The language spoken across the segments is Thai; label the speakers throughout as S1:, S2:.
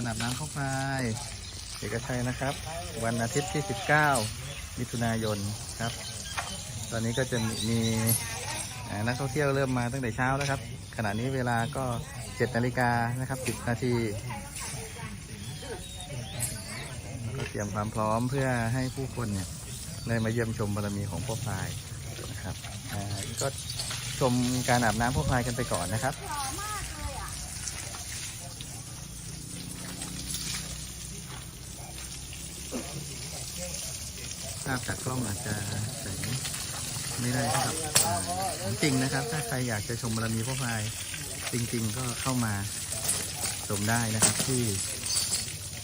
S1: การอาบน้ำข้าวพายเอกชัยนะครับ วันอาทิตย์ที่ 19 มิถุนายนครับ ตอนนี้ก็จะมีมนักท่องเที่ยวเริ่มมาตั้งแต่เช้าแล้วครับ ขณะนี้เวลาก็ 7 นาฬิกานะครับ 10 นาทีก็เตรียมความพร้อมเพื่อให้ผู้คนเนี่ยได้มาเยี่ยมชมบารมีของพ่อพายนะครับก็ชมการอาบน้ำพ่อพายกันไปก่อนนะครับ ภาพจากกล้องอาจจะแสงไม่ได้ครับจริงนะครับ ถ้าใครอยากจะชมบารมีพ่อพาย จริง ๆ ก็เข้ามาชมได้นะครับ ที่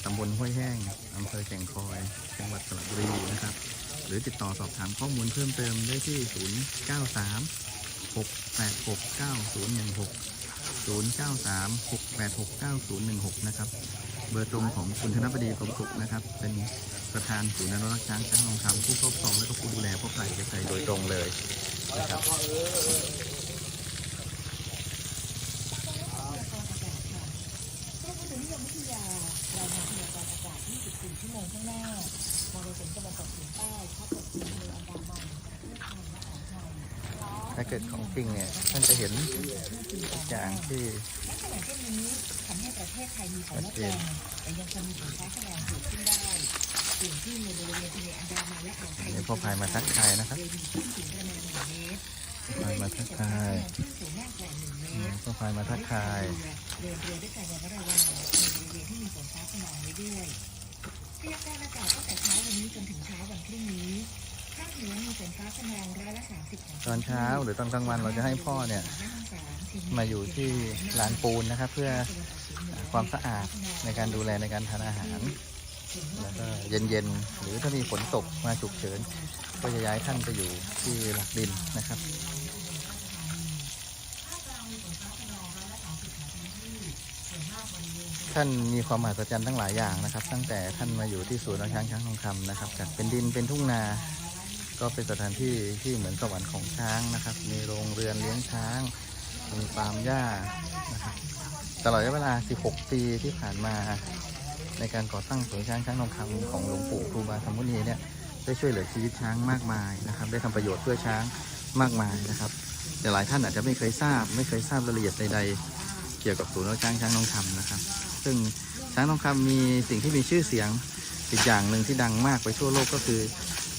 S1: ตำบลห้วยแห้งอำเภอแก่งคอย จังหวัดสระบุรีนะครับ หรือติดต่อสอบถามข้อมูลเพิ่มเติมได้ที่ 093 686 9016 093 686 9016 นะครับ เบอร์ตรงของคุณธนบดีกรมสุขนะครับ เป็นประธานศูนย์อนุรักษ์ช้างช้างทองคำผู้ครอบครองและก็ผู้ดูแลพวกไผ่จะใส่โดยตรงเลยนะครับ
S2: กรมอุตุนิยมวิทยารายงานพยากรณ์อากาศ24ชั่วโมงข้างหน้ามรสุมตะวันตกเฉียงใต้พัดปกคลุมทะเลอันดามันประเทศไทยและอ่าวไทย
S1: ถ้าเกิดของจริงเนี่ยท่านจะเห็นทุกอย่างที่
S2: ทำให้ประเทศไทยมีฝนลดลงแต่ยังคงมีฝนฟ้าขนองเกิดขึ้นได้ส่วนที่ในบริเวณทะเลอันดามันและอ่าวไทย
S1: เดี๋ยพ่อพายมาทักทายนะครับพ่อพายมาทักทายพ่อพายมาทักทาย
S2: เดินเรือด้วยการระมัดระวัง ตอน
S1: เช้าหรือตอนกลางวันเราจะให้พ่อเนี่ยมาอยู่ที่ลานปูนนะครับ เพื่อความสะอาดในการดูแลในการทานอาหาร แล้วก็เย็นๆหรือถ้ามีฝนตกมาฉุกเฉิน ก็จะย้ายท่านไปอยู่ที่หลักดินนะครับท่านมีความมหัศจรรย์ทั้งหลายอย่างนะครับ ตั้งแต่ท่านมาอยู่ที่ศูนย์ช้างช้างทองคำนะครับจากเป็นดินเป็นทุ่งนา ก็เป็นสถานที่ที่เหมือนสวรรค์ของช้างนะครับ มีโรงเรือนเลี้ยงช้าง มีฟาร์มหญ้านะครับตลอดระยะเวลา 16 ปีที่ผ่านมา ในการก่อตั้งศูนย์ช้างช้างทองคำของหลวงปู่ครูบาธรรมุนีเนี่ยได้ช่วยเหลือชีวิตช้างมากมายนะครับ ได้ทำประโยชน์เพื่อช้างมากมายนะครับแต่หลายท่านอาจจะไม่เคยทราบ ไม่เคยทราบรายละเอียดใดๆเกี่ยวกับศูนย์ช้างช้างทองคำนะครับ ซึ่งช้างทองคำมีสิ่งที่มีชื่อเสียงอีกอย่างหนึ่งที่ดังมากไปทั่วโลกก็คือ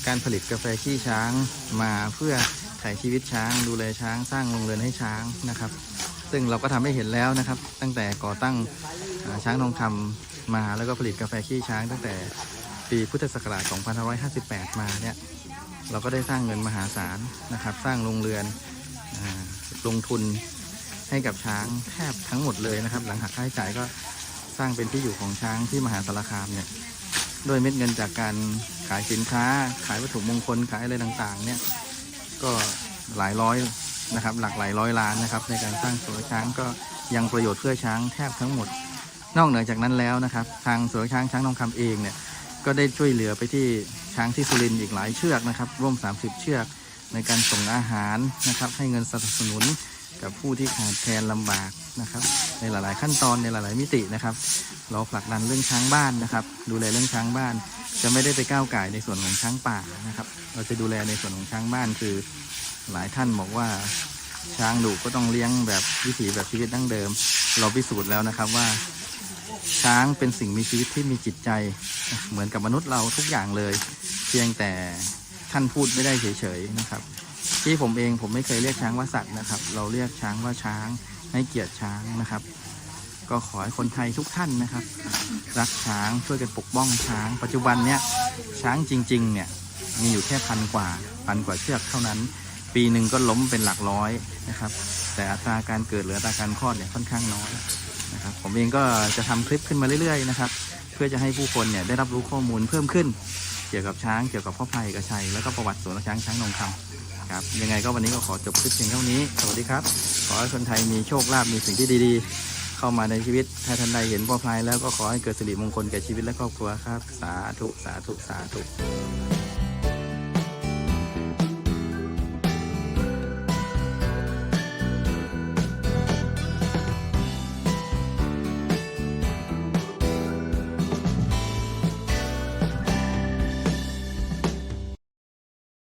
S1: การผลิตกาแฟขี้ช้างมาเพื่อถ่ายชีวิตช้าง ดูแลช้างสร้างโรงเรือนให้ช้างนะครับ ซึ่งเราก็ทำให้เห็นแล้วนะครับ ตั้งแต่ก่อตั้งช้างทองคำมาแล้วก็ผลิตกาแฟขี้ช้าง ตั้งแต่ปีพุทธศักราช 2558 มาเนี่ยเราก็ได้สร้างเงินมหาศาลนะครับ สร้างโรงเรือนอลงทุนให้กับช้างแทบทั้งหมดเลยนะครับ หลังหักค่าใช้จ่ายก็สร้างเป็นที่อยู่ของช้างที่มหาสารคามเนี่ยด้วยเม็ดเงินจากการ ขายสินค้าขายวัตถุมงคลขายอะไรต่างๆ เนี่ยก็หลายร้อยนะครับ หลักหลายร้อยล้านนะครับ ในการสร้างสวนช้างก็ยังประโยชน์เพื่อช้างแทบทั้งหมด นอกเหนือจากนั้นแล้วนะครับ ทางสวนช้างช้างทองคำเองเนี่ยก็ได้ช่วยเหลือไปที่ช้างที่สุรินทร์อีกหลายเชือกนะครับ ร่วม 30 เชือกในการส่งอาหารนะครับ ให้เงินสนับสนุน กับผู้ที่ขาดแคลนลำบากนะครับ ในหลาย ๆ ขั้นตอนในหลาย ๆ มิตินะครับ เราผลักดันเรื่องช้างบ้านนะครับ ดูแลเรื่องช้างบ้าน จะไม่ได้ไปก้าวไก่ในส่วนของช้างป่านะครับ เราจะดูแลในส่วนของช้างบ้านคือหลายท่านบอกว่าช้างดุก็ต้องเลี้ยงแบบวิถีแบบชีวิตดั้งเดิม เราพิสูจน์แล้วนะครับว่า ช้างเป็นสิ่งมีชีวิตที่มีจิตใจ เหมือนกับมนุษย์เราทุกอย่างเลย เพียงแต่ท่านพูดไม่ได้เฉย ๆ นะครับ ที่ผมเองผมไม่เคยเรียกช้างว่าสัตว์นะครับ เราเรียกช้างว่าช้างให้เกียรติช้างนะครับ ก็ขอให้คนไทยทุกท่านนะครับ รักช้างช่วยกันปกป้องช้าง ปัจจุบันเนี้ยช้างจริงๆเนี่ยมีอยู่แค่พันกว่าพันกว่าเชือกเท่านั้น ปีหนึ่งก็ล้มเป็นหลักร้อยนะครับ แต่อัตราการเกิดหรืออัตราการคลอดเนี่ยค่อนข้างน้อยนะครับผมเองก็จะทำคลิปขึ้นมาเรื่อยๆนะครับเพื่อจะให้ผู้คนเนี่ยได้รับรู้ข้อมูลเพิ่มขึ้น เกี่ยวกับช้างเกี่ยวกับพ่อพายเอกชัยแล้วก็ประวัติสวนช้างช้างนงคำ ครับยังไงก็วันนี้ก็ขอจบคลิปเพียงเท่านี้ สวัสดีครับ ขอให้คนไทยมีโชคลาภมีสิ่งที่ดีๆ เข้ามาในชีวิตถ้าท่านใดเห็นพ่อพายแล้วก็ขอให้เกิดสิริมงคลแก่ชีวิตและครอบครัวครับ สาธุ สาธุ สาธุ